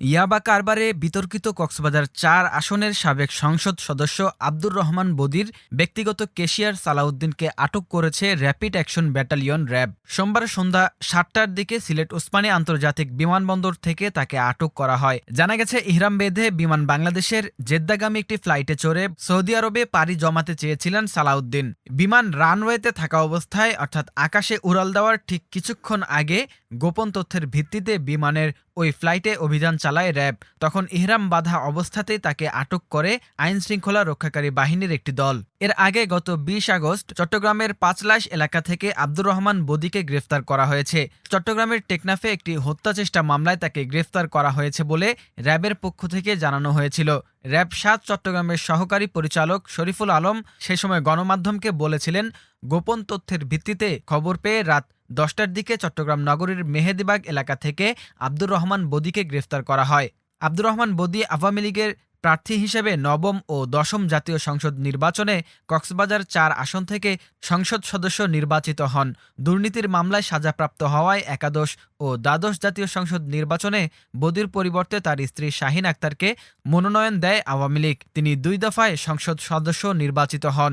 ইয়াবা কারবারে বিতর্কিত কক্সবাজার চার আসনের সাবেক সংসদ সদস্য আব্দুর রহমান বদির ব্যক্তিগত কেশিয়ার সালাউদ্দিনকে আটক করেছে র্যাপিড অ্যাকশন ব্যাটালিয়ন র্যাব। সোমবার সন্ধ্যা সাতটার দিকে সিলেট ওসমানী আন্তর্জাতিক বিমানবন্দর থেকে তাকে আটক করা হয়। জানা গেছে, ইহরাম বেঁধে বিমান বাংলাদেশের জেদ্দাগামী একটি ফ্লাইটে চড়ে সৌদি আরবে পাড়ি জমাতে চেয়েছিলেন সালাউদ্দিন। বিমান রানওয়েতে থাকা অবস্থায়, অর্থাৎ আকাশে উড়াল দেওয়ার ঠিক কিছুক্ষণ আগে গোপন তথ্যের ভিত্তিতে বিমানের ওই ফ্লাইটে অভিযান চালায় র্যাব। তখন ইহরাম বাধা অবস্থাতেই তাকে আটক করে আইন শৃঙ্খলা রক্ষাকারী বাহিনীর একটি দল। এর আগে গত বিশ আগস্ট চট্টগ্রামের পাঁচলাশ এলাকা থেকে আব্দুর রহমান বদিকে গ্রেফতার করা হয়েছে। চট্টগ্রামের টেকনাফে একটি হত্যা চেষ্টা মামলায় তাকে গ্রেফতার করা হয়েছে বলে র্যাবের পক্ষ থেকে জানানো হয়েছিল। র্যাব সাত চট্টগ্রামের সহকারী পরিচালক শরীফুল আলম সে সময় গণমাধ্যমকে বলেছিলেন, গোপন তথ্যের ভিত্তিতে খবর পেয়ে রাত দশটার দিকে চট্টগ্রাম নগরীর মেহেদিবাগ এলাকা থেকে আব্দুর রহমান বদিকে গ্রেফতার করা হয়। আব্দুর রহমান বদি আওয়ামী লীগের প্রার্থী হিসেবে নবম ও দশম জাতীয় সংসদ নির্বাচনে কক্সবাজার চার আসন থেকে সংসদ সদস্য নির্বাচিত হন। দুর্নীতির মামলায় সাজাপ্রাপ্ত হওয়ায় একাদশ ও দ্বাদশ জাতীয় সংসদ নির্বাচনে বদির পরিবর্তে তার স্ত্রী শাহিন আক্তারকে মনোনয়ন দেয় আওয়ামী লীগ। তিনি দুই দফায় সংসদ সদস্য নির্বাচিত হন।